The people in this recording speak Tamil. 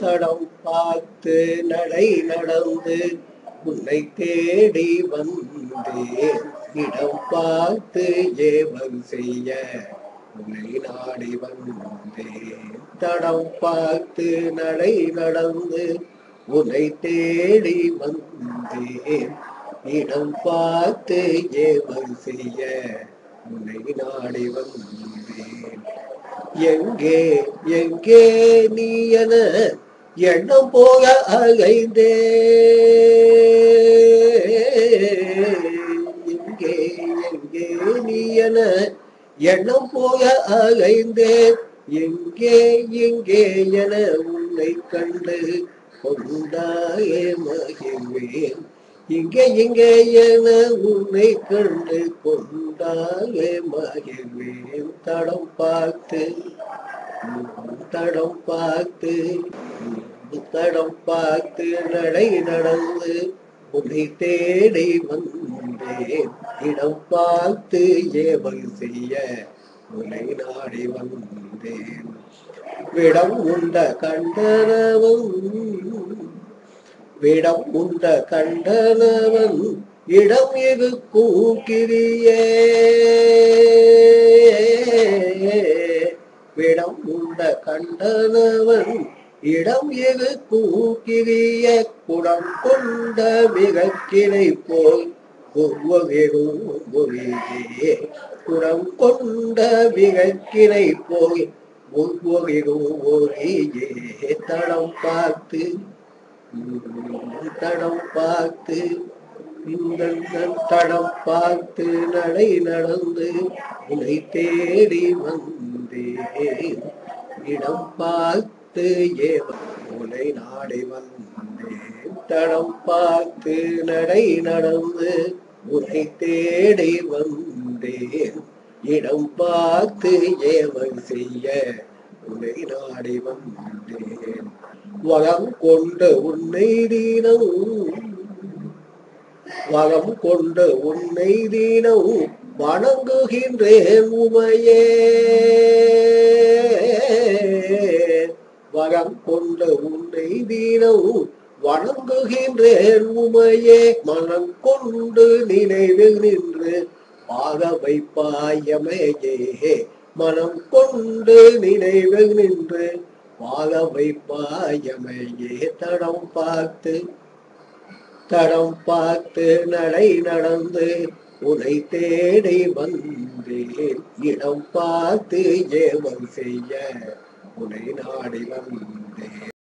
தடம் பார்த்து நடை நடந்து உன்னை தேடி வந்தேன். இடம் பார்த்து ஏவல் செய்ய உன்னை நாடி வந்தேன். தடம் பார்த்து நடை நடந்து உன்னை தேடி வந்தேன். இடம் பார்த்து ஏவல் செய்ய உன்னை நாடி வந்தேன். எங்கே எங்கே நீ என எண்ணம் போக அகைந்தே எங்கே எங்கே நீ என எண்ணம் போக அலைந்தேன் எங்கே எங்கே என உன்னை கண்டு கொண்டாயே மகிழ்வேன். இங்கே இங்கே என உன்னை கண்டு கொண்டாலே மகிழ்வேன் தடம் பார்த்து தடம் பார்த்து தடம் பார்த்து நடை நடந்து உன்னை தேடி வந்தேன். இடம் பார்த்து ஏவல் செய்ய உன்னை நாடி வந்தேன். விடம் உண்ட கண்டனவும் விடம் உண்ட கண்டனவன் இடம் இது கூக்கிரியே விடம் உண்ட கண்டனவன் இடம் எது கூக்கிரிய குடம் கொண்ட மிக கிளை போய் ஒவ்வொருவரியே குடம் கொண்ட மிக கிளை போய் ஒவ்வொருவரியே தடம் பார்த்து தடம் பார்த்து நீங்கள் தடம் பார்த்து நடை நடந்து உன்னை தேடி வந்தேன். இடம் பார்த்து ஏவ உன்னை நாடி வந்தேன். தடம் பார்த்து நடை நடந்து உன்னை தேடி வந்தேன். இடம் பார்த்து ஏவல் செய்ய உன்னை நாடி வந்தேன். வளம் கொண்ட உன்னை தீனவும். வளம் கொண்ட உன்னை தீனவும் வணங்குகின்றேன் உமையே. வளம் கொண்ட உன்னை தீனவும் வணங்குகின்றேன் உமையே. மனம் கொண்டு நினைவு நின்று பாக வைப்பாயமையே மனம் கொண்டு நினைவு நின்று வாழ வைப்பாயமையே தடம் பார்த்து தடம் பார்த்து நடை நடந்து உனை தேடி வந்தேன் இடம் பார்த்து ஏவல் செய்ய உனை நாடி வந்தேன்.